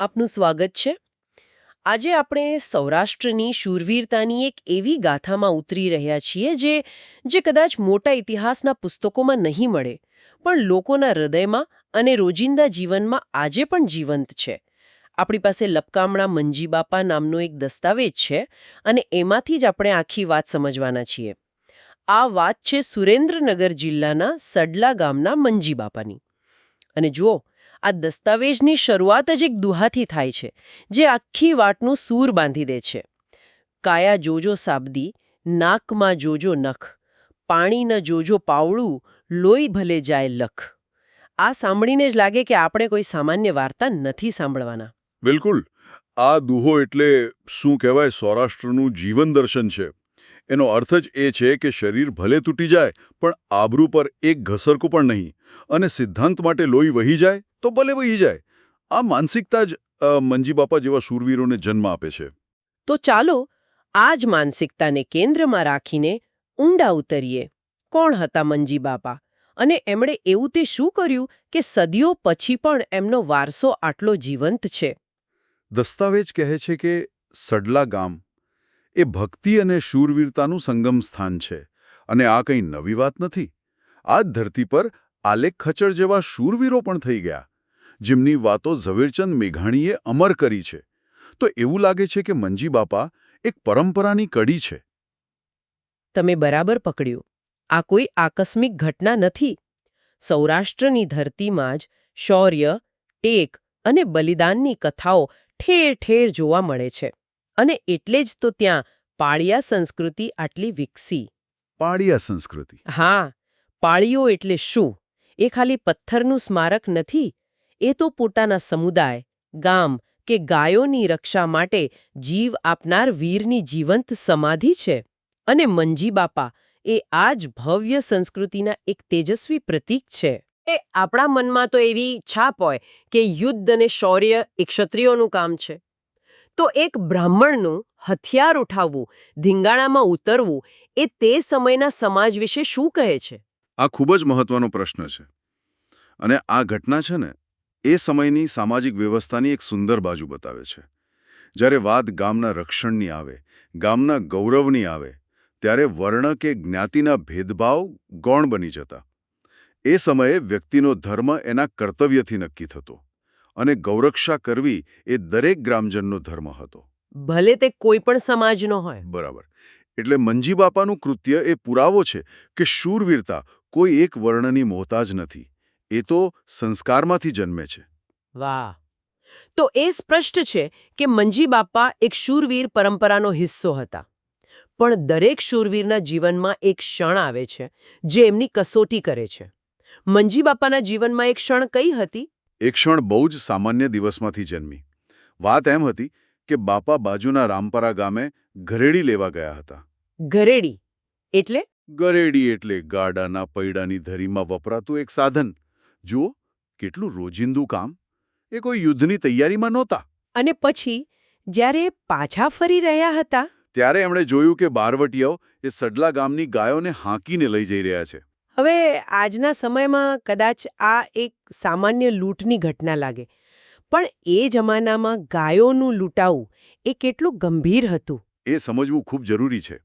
આપનું સ્વાગત છે. આજે આપણે સૌરાષ્ટ્રની શૂરવીરતાની એક એવી ગાથામાં ઉતરી રહ્યા છીએ જે જે કદાચ મોટા ઇતિહાસના પુસ્તકોમાં નહીં મળે, પણ લોકોના હૃદયમાં અને રોજિંદા જીવનમાં આજે પણ જીવંત છે. આપણી પાસે લપકામણા મંજી બાપા નામનો એક દસ્તાવેજ છે અને એમાંથી જ આપણે આખી વાત સમજવાના છીએ. આ વાત છે સુરેન્દ્રનગર જિલ્લાના સડલા ગામના મંજી બાપાની અને જુઓ આ દસ્તાવેજની શરૂઆત જ એક દુહાથી થાય છે, જે આખી વાટનું સૂર બાંધી દે છે. કાયા જોજો સાબદી, નાકમાં જોજો નખ પાણી જોજો પાવળું લોહી ભલે જાય લખ. આ સાંભળીને જ લાગે કે આપણે કોઈ સામાન્ય વાર્તા નથી સાંભળવાના. બિલકુલ. આ દુહો એટલે શું કહેવાય? સૌરાષ્ટ્રનું જીવન દર્શન છે. એનો અર્થ જ એ છે કે શરીર ભલે તૂટી જાય પણ આબરૂ પર એક ઘસરકું પણ નહીં અને સિદ્ધાંત માટે લોહી વહી જાય તો ભલે વહી જાય. આ માનસિકતા જ મંજી બાપા જેવા શૂરવીરોને જન્મ આપે છે. તો ચાલો આ જ માનસિકતાને કેન્દ્રમાં રાખીને ઊંડા ઉતરીએ. કોણ હતા મંજી બાપા? અને એમણે એવું તે શું કર્યું કે સદીઓ પછી પણ એમનો વારસો આટલો જીવંત છે? દસ્તાવેજ કહે છે કે સડલા ગામ. એ ભક્તિ અને શૂરવીરતાનું સંગમ સ્થાન છે અને આ કંઈ નવી વાત નથી. આ ધરતી પર આલેખ ખચર જેવા શૂરવીરો પણ થઈ ગયા, જેમની વાતો ઝવેરચંદ મેઘાણીએ અમર કરી છે. તો એવું લાગે છે કે મંજી બાપા એક પરંપરાની કડી છે. તમે બરાબર પકડ્યું. આ કોઈ આકસ્મિક ઘટના નથી. સૌરાષ્ટ્રની ધરતીમાં જ શૌર્ય, ટેક અને બલિદાનની કથાઓ ઠેર ઠેર જોવા મળે છે. અને એટલે જ તો ત્યાં પાળિયા સંસ્કૃતિ આટલી વિકસી. પાળિયા સંસ્કૃતિ. હા પાળીઓ એટલે શું? એ ખાલી પથ્થરનું સ્મારક નથી એ તો પોતાના સમુદાય ગામ કે ગાયોની રક્ષા માટે જીવ આપનાર વીરની જીવંત સમાધિ છે. અને મંજી બાપા એ આ જ ભવ્ય સંસ્કૃતિના એક તેજસ્વી પ્રતીક છે. એ આપણા મનમાં તો એવી છાપ હોય કે યુદ્ધ અને શૌર્ય એ ક્ષત્રિયોનું કામ છે. તો એક બ્રાહ્મણનું હથિયાર ઉઠાવવું, ધીંગાણામાં ઉતરવું એ તે સમયના સમાજ વિશે શું કહે છે? આ ખૂબ જ મહત્વનો પ્રશ્ન છે. અને આ ઘટના છે ને, એ સમયની સામાજિક વ્યવસ્થાની એક સુંદર બાજુ બતાવે છે. જ્યારે વાત ગામના રક્ષણની આવે, ગામના ગૌરવની આવે, ત્યારે વર્ણ કે જ્ઞાતિના ભેદભાવ ગૌણ બની જતા. એ સમયે વ્યક્તિનો ધર્મ એના કર્તવ્યથી નક્કી થતો. અને ગૌરક્ષા કરવી એ દરેક ગ્રામજનનો ધર્મ હતો. ભલે તે કોઈ પણ સમાજનો હોય. બરાબર. એટલે મંજી બાપાનું કૃત્ય એ પુરાવો છે કે શૂરવીરતા કોઈ એક વર્ણની મોહતાજ નથી. એ તો સંસ્કારમાંથી જન્મે છે. વાહ. તો એ સ્પષ્ટ છે કે મંજી બાપા એક શૂરવીર પરંપરાનો હિસ્સો હતા. પણ દરેક શૂરવીરના જીવનમાં એક ક્ષણ આવે છે જે એમની કસોટી કરે છે. મંજી બાપાના જીવનમાં એક ક્ષણ કઈ હતી? એ ક્ષણ બહુ જ સામાન્ય દિવસમાંથી જન્મી. વાત એમ હતી કે બાપા બાજુના રામપરા ગામે ઘરેડી લેવા ગયા હતા. ઘરેડી? એટલે? ગરેડી એટલે ગાડાના પૈડાની ધરીમાં વપરાતું એક સાધન. જુઓ કેટલું રોજિંદુ કામ. એ કોઈ યુદ્ધની તૈયારીમાં નહોતા. અને પછી જ્યારે પાછા ફરી રહ્યા હતા? ત્યારે એમણે જોયું કે બારવટીયાઓ એ સડલા ગામની ગાયોને હાંકીને લઈ જઈ રહ્યા છે. હવે આજના સમયમાં કદાચ આ એક સામાન્ય લૂંટની ઘટના લાગે પણ એ જમાનામાં ગાયોનું લૂંટાવું એ કેટલું ગંભીર હતું. એ સમજવું ખૂબ જરૂરી છે.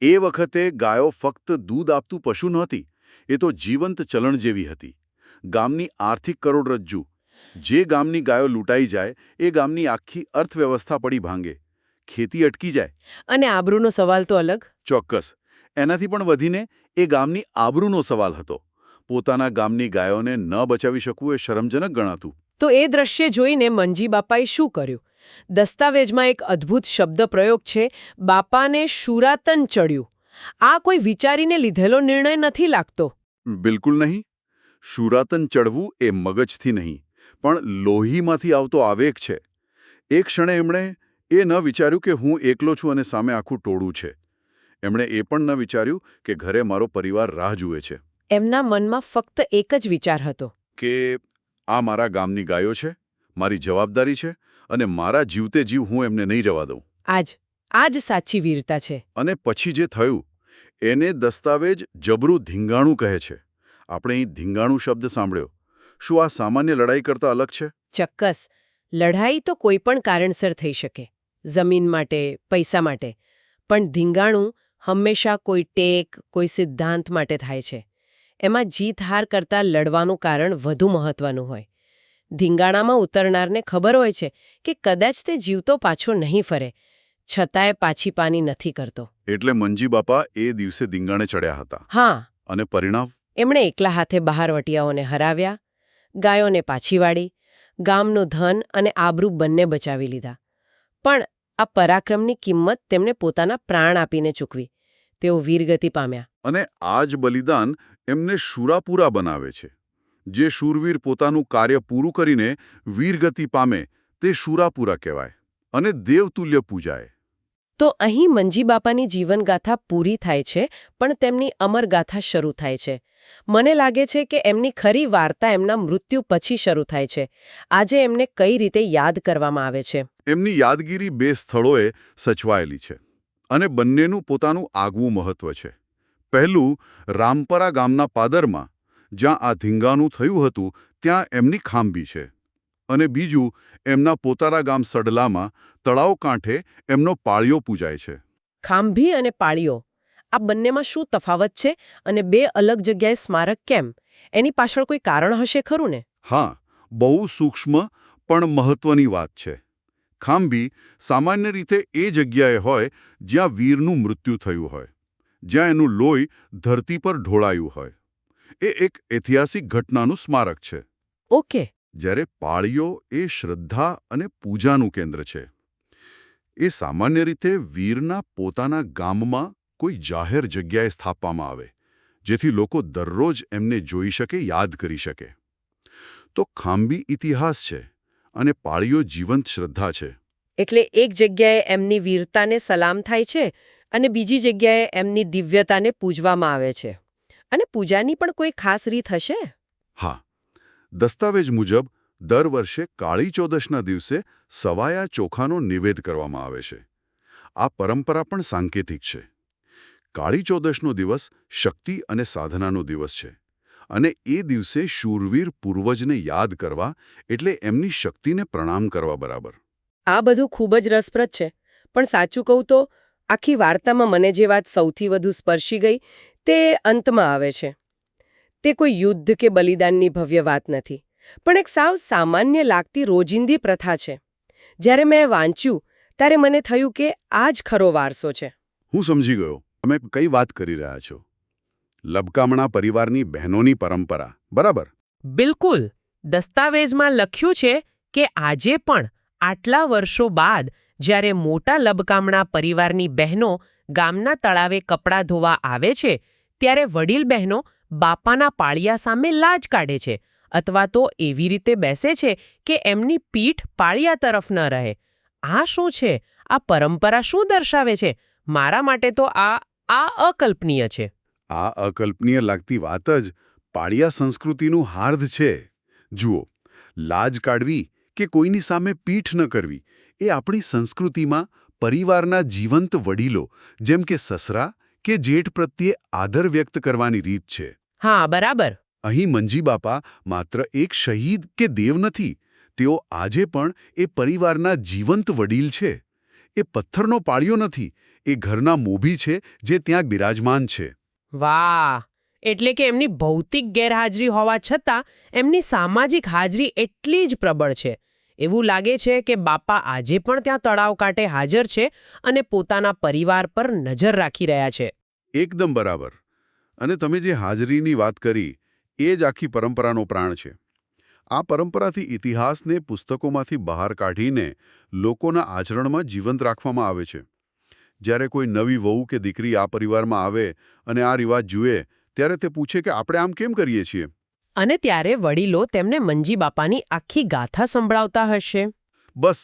એ વખતે ગાયો ફક્ત દૂધ આપતું પશુ નહોતી એ તો જીવંત ચલણ જેવી હતી. ગામની આર્થિક કરોડરજ્જુ જે ગામની ગાયો લૂંટાઈ જાય એ ગામની આખી અર્થવ્યવસ્થા પડી ભાંગે. ખેતી અટકી જાય. અને આબરૂનો સવાલ તો અલગ. ચોક્કસ. એનાથી પણ વધીને એ ગામની આબરૂનો સવાલ હતો. પોતાના ગામની ગાયોને ન બચાવી શકવું એ શરમજનક ગણાતું. તો એ દ્રશ્ય જોઈને મંજી બાપાએ શું કર્યું? દસ્તાવેજમાં એક અદ્ભુત શબ્દ પ્રયોગ છે બાપાને શુરાતન ચડ્યું. આ કોઈ વિચારીને લીધેલો નિર્ણય નથી લાગતો. બિલકુલ નહીં. શુરાતન ચડવું એ મગજથી નહીં પણ લોહીમાંથી આવતો આવેગ છે. એ ક્ષણે એમણે એ ન વિચાર્યું કે હું એકલો છું અને સામે આખું ટોળું છે. એમણે એ પણ ન વિચાર્યું કે ઘરે મારો પરિવાર રાહ જુએ છે. એમના મનમાં ફક્ત એક જ વિચાર હતો. કે આ મારા ગામની ગાયો છે મારી જવાબદારી છે અને મારા જીવતે જીવ હું એમને નહીં જવા દઉં. આજ આજ સાચી વીરતા છે. અને પછી જે થયું એને દસ્તાવેજ જબરું ધીંગાણું કહે છે. આપણે અહીં ધીંગાણું શબ્દ સાંભળ્યો. શું આ સામાન્ય લડાઈ કરતાં અલગ છે? ચોક્કસ. લડાઈ તો કોઈ પણ કારણસર થઈ શકે. જમીન માટે પૈસા માટે. પણ ધીંગાણું હંમેશા કોઈ ટેક કોઈ સિદ્ધાંત માટે થાય છે. એમાં જીત હાર કરતાં લડવાનું કારણ વધુ મહત્વનું હોય. ધીંગાણામાં ઉતરનારને ખબર હોય છે કે કદાચ તે જીવતો પાછો નહીં ફરે છતાંય પાછી પાની નથી કરતો. એટલે મંજી બાપા એ દિવસે ધીંગાણે ચડ્યા હતા. હા. અને પરિણામ? એમણે એકલા હાથે બહારવટિયાઓને હરાવ્યા ગાયોને પાછી વાળી ગામનું ધન અને આબરૂ બંને બચાવી લીધા. પણ આ પરાક્રમની કિંમત તેમણે પોતાના પ્રાણ આપીને ચૂકવી. તેઓ વીરગતિ પામ્યા. અને આ જ બલિદાન એમને શુરાપુરા બનાવે છે. જે શૂરવીર પોતાનું કાર્ય પૂરું કરીને વીરગતિ પામે તે શુરાપુરા કહેવાય અને દેવતુલ્ય પૂજાય. તો અહીં મંજીબાપાની જીવનગાથા પૂરી થાય છે, પણ તેમની અમરગાથા શરૂ થાય છે. મને લાગે છે કે એમની ખરી વાર્તા એમના મૃત્યુ પછી શરૂ થાય છે. આજે એમને કઈ રીતે યાદ કરવામાં આવે છે? એમની યાદગીરી બે સ્થળોએ સચવાયેલી છે અને બંનેનું પોતાનું આગવું મહત્વ છે. પહેલું, રામપરા ગામના પાદરમાં, જ્યાં આ ધીંગાનું થયું હતું, ત્યાં એમની ખાંભી છે. અને બીજું એમના પોતાના ગામ સડલામાં તળાવ કાંઠે એમનો પાળિયો પૂજાય છે. ખાંભી અને પાળીઓ આ બંનેમાં શું તફાવત છે અને બે અલગ જગ્યાએ સ્મારક કેમ? એની પાછળ કોઈ કારણ હશે ખરું ને? હા બહુ સૂક્ષ્મ પણ મહત્વની વાત છે. ખાંભી સામાન્ય રીતે એ જગ્યાએ હોય જ્યાં વીરનું મૃત્યુ થયું હોય જ્યાં એનું લોહી ધરતી પર ઢોળાયું હોય. એ એક ઐતિહાસિક ઘટનાનું સ્મારક છે. ઓકે. જ્યારે પાળીઓ એ શ્રદ્ધા અને પૂજાનું કેન્દ્ર છે. એ સામાન્ય રીતે વીરના પોતાના ગામમાં કોઈ જાહેર જગ્યાએ સ્થાપવામાં આવે જેથી લોકો દરરોજ એમને જોઈ શકે યાદ કરી શકે. તો ખાંબી ઇતિહાસ છે અને પાળીઓ જીવંત શ્રદ્ધા છે. એટલે એક જગ્યાએ એમની વીરતાને સલામ થાય છે અને બીજી જગ્યાએ એમની દિવ્યતાને પૂજવામાં આવે છે. અને પૂજાની પણ કોઈ ખાસ રીત હશે? હા. દસ્તાવેજ મુજબ, દર વર્ષે કાળી ચૌદશના દિવસે સવાયા ચોખાનો નિવેદ કરવામાં આવે છે. આ પરંપરા પણ સાંકેતિક છે. કાળી ચૌદશનો દિવસ શક્તિ અને સાધનાનો દિવસ છે અને એ દિવસે શૂરવીર પૂર્વજને યાદ કરવા એટલે એમની શક્તિને પ્રણામ કરવા બરાબર. આ બધું ખૂબ જ રસપ્રદ છે. પણ સાચું કહું તો, આખી વાર્તામાં મને જે વાત સૌથી વધુ સ્પર્શી ગઈ તે અંતમાં આવે છે. તે કોઈ યુદ્ધ કે બલિદાનની ભવ્ય વાત નથી. પણ એક સાવ સામાન્ય લાગતી રોજિંદી પ્રથા છે. જ્યારે મેં વાંચ્યું ત્યારે મને થયું કે આ જ ખરો વારસો છે. હું સમજી ગયો. તમે કઈ વાત કરી રહ્યા છો? લબકામણા પરિવારની બહેનોની પરંપરા બરાબર? બિલકુલ. દસ્તાવેજમાં લખ્યું છે કે આજે પણ આટલા વર્ષો બાદ જ્યારે મોટા લબકામણા પરિવારની બહેનો ગામના તળાવે કપડાં ધોવા આવે છે ત્યારે વડીલ બહેનો બાપાના પાળિયા સામે લાજ કાઢે છે અથવા તો એવી રીતે બેસે છે કે એમની પીઠ પાળિયા તરફ ન રહે. આ શું છે? આ પરંપરા શું દર્શાવે છે? મારા માટે તો આ આ અકલ્પનીય છે. આ અકલ્પનીય લાગતી વાત જ પાળિયા સંસ્કૃતિનું હાર્દ છે. જુઓ, લાજ કાઢવી કે કોઈની સામે પીઠ ન કરવી એ આપણી સંસ્કૃતિમાં પરિવારના જીવંત વડીલો જેમ કે સસરા કે જેઠ પ્રત્યે આદર વ્યક્ત કરવાની રીત છે. હા બરાબર. અહીં મંજી બાપા માત્ર એક શહીદ કે દેવ નથી તેઓ આજે પણ એ પરિવારના જીવંત વડીલ છે. એ પથ્થરનો પાળ્યો નથી એ ઘરના મોભી છે જે ત્યાં બિરાજમાન છે. વાહ! એટલે કે એમની ભૌતિક ગેરહાજરી હોવા છતાં એમની સામાજિક હાજરી એટલી જ પ્રબળ છે. એવું લાગે છે કે બાપા આજે પણ ત્યાં તળાવ કાંઠે હાજર છે અને પોતાના પરિવાર પર નજર રાખી રહ્યા છે. એકદમ બરાબર. અને તમે જે હાજરીની વાત કરી એ જ આખી પરંપરાનો પ્રાણ છે. આ પરંપરાથી ઇતિહાસને પુસ્તકોમાંથી બહાર કાઢીને લોકોના આચરણમાં જીવંત રાખવામાં આવે છે. જ્યારે કોઈ નવી વહુ કે દીકરી આ પરિવારમાં આવે અને આ રિવાજ જુએ ત્યારે તે પૂછે કે આપણે આમ કેમ કરીએ છીએ? અને ત્યારે વડીલો તેમને મંજી બાપાની આખી ગાથા સંભળાવતા હશે. બસ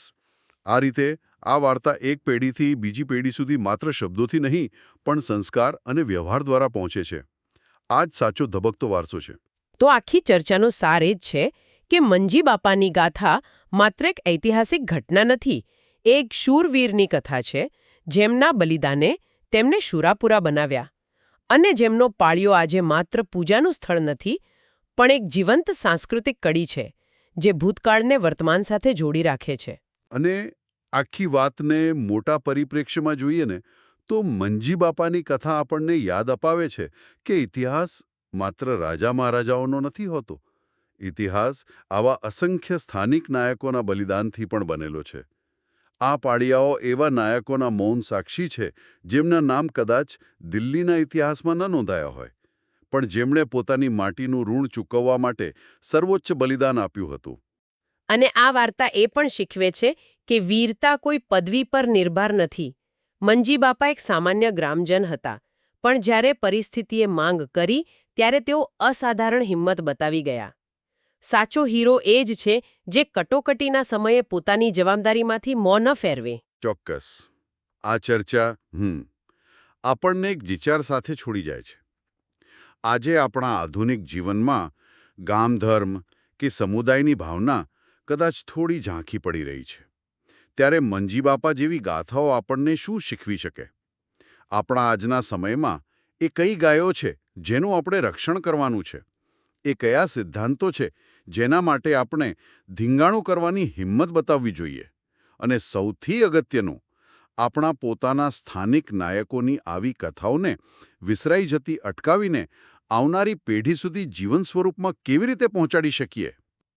આ રીતે આ વાર્તા એક પેઢીથી બીજી પેઢી સુધી માત્ર શબ્દોથી નહીં પણ સંસ્કાર અને વ્યવહાર દ્વારા પહોંચે છે. આ જ સાચો ધબકતો વારસો છે. તો આખી ચર્ચાનો સાર એ જ છે કે મંજી બાપાની ગાથા માત્ર એક ઐતિહાસિક ઘટના નથી એ એક શૂરવીરની કથા છે જેમના બલિદાને તેમને શુરાપુરા બનાવ્યા. અને જેમનો પાળિયો આજે માત્ર પૂજાનું સ્થળ નથી પણ એક જીવંત સાંસ્કૃતિક કડી છે જે ભૂતકાળને વર્તમાન સાથે જોડી રાખે છે. અને આખી વાતને મોટા પરિપ્રેક્ષ્યમાં જોઈએ ને, તો મંજી બાપાની કથા આપણને યાદ અપાવે છે કે ઇતિહાસ માત્ર રાજા મહારાજાઓનો નથી હોતો. ઇતિહાસ આવા અસંખ્ય સ્થાનિક નાયકોના બલિદાનથી પણ બનેલો છે. આ પાડિયાઓ એવા નાયકોના મૌન સાક્ષી છે, જેમના નામ કદાચ દિલ્હીના ઇતિહાસમાં ન નોંધાયા હોય. પણ જેમણે પોતાની માટીનું ઋણ ચૂકવવા માટે સર્વોચ્ચ બલિદાન આપ્યું હતું. અને આ વાર્તા એ પણ શીખવે છે કે વીરતા કોઈ પદવી પર નિર્ભર નથી. મંજી બાપા એક સામાન્ય ગ્રામજન હતા, પણ જ્યારે પરિસ્થિતિએ માંગ કરી, ત્યારે તેઓ અસાધારણ હિંમત બતાવી ગયા. સાચો હીરો એ જ છે જે કટોકટીના સમયે પોતાની જવાબદારીમાંથી મોં ન ફેરવે. ચોક્કસ. આ ચર્ચા, હમ, આપણને એક વિચાર સાથે છોડી જાય છે. આજે આપણા આધુનિક જીવનમાં ગામધર્મ કે સમુદાયની ભાવના કદાચ થોડી ઝાંખી પડી રહી છે. ત્યારે મંજી બાપા જેવી ગાથાઓ આપણને શું શીખવી શકે? આપણા આજના સમયમાં એ કઈ ગાયો છે જેનું આપણે રક્ષણ કરવાનું છે? એ કયા સિદ્ધાંતો છે જેના માટે આપણે ધીંગાણું કરવાની હિંમત બતાવવી જોઈએ? અને સૌથી અગત્યનું, આપણા પોતાના સ્થાનિક નાયકોની આવી કથાઓને વિસરાઈ જતી અટકાવીને આવનારી પેઢી સુધી જીવન સ્વરૂપમાં કેવી રીતે પહોંચાડી શકીએ?